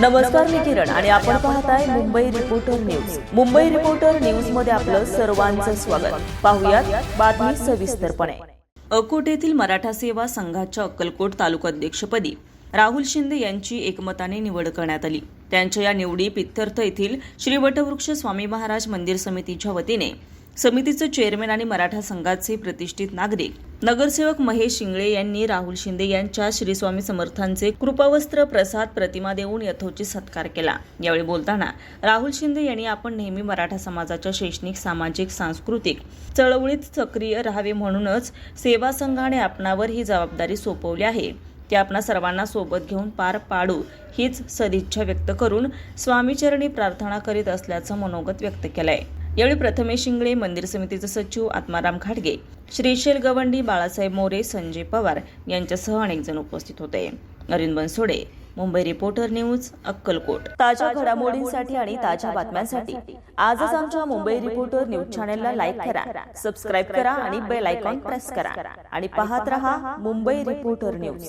नमस्कार मी किरण आणि आपण पाहताय Mumbai reporter news Mumbai reporter न्यूजमध्ये आपलं सर्वांचं स्वागत. पाहुयात बातमी सविस्तरपणे. अकोट येथील मराठा सेवा संघाच्या अक्कलकोट तालुकाध्यक्षपदी राहुल शिंदे यांची एकमताने निवड करण्यात आली. त्यांच्या या निवडी पित्थर्थ येथील श्री वटवृक्ष स्वामी महाराज मंदिर समितीच्या वतीने समितीचे चेअरमॅन आणि मराठा संघाचे प्रतिष्ठित नागरिक. नगरसेवक महेश शिंगळे यांनी राहुल शिंदे यांच्या श्रीस्वामी समर्थांचे कृपावस्त्र प्रसाद प्रतिमा देऊन यथोचित सत्कार केला. यावेळी बोलताना राहुल शिंदे यांनी आपण नेहमी मराठा समाजाच्या शैक्षणिक सामाजिक सांस्कृतिक चळवळीत सक्रिय राहावे म्हणूनच सेवा संघाने आपणावर ही जबाबदारी सोपवली आहे. ते आपणा सर्वांना सोबत घेऊन पार पाडू हीच सदिच्छा व्यक्त करून स्वामीचरणी प्रार्थना करीत असल्याचं मनोगत व्यक्त केलंय. यावेळी प्रथमेश शिंगळे मंदिर समितीचे सचिव आत्माराम खाडगे श्रीशैल गवंडी बाळासाहेब मोरे संजय पवार यांच्यासह अनेक जण उपस्थित होते. अरिंद बनसोडे मुंबई रिपोर्टर न्यूज अक्कलकोट. ताज्या घडामोडींसाठी आणि ताज्या बातम्यांसाठी आजच आमच्या मुंबई रिपोर्टर न्यूज चॅनेलला लाईक करा सबस्क्राईब करा आणि बेल आयकॉन प्रेस करा. आणि पाहत रहा मुंबई रिपोर्टर न्यूज.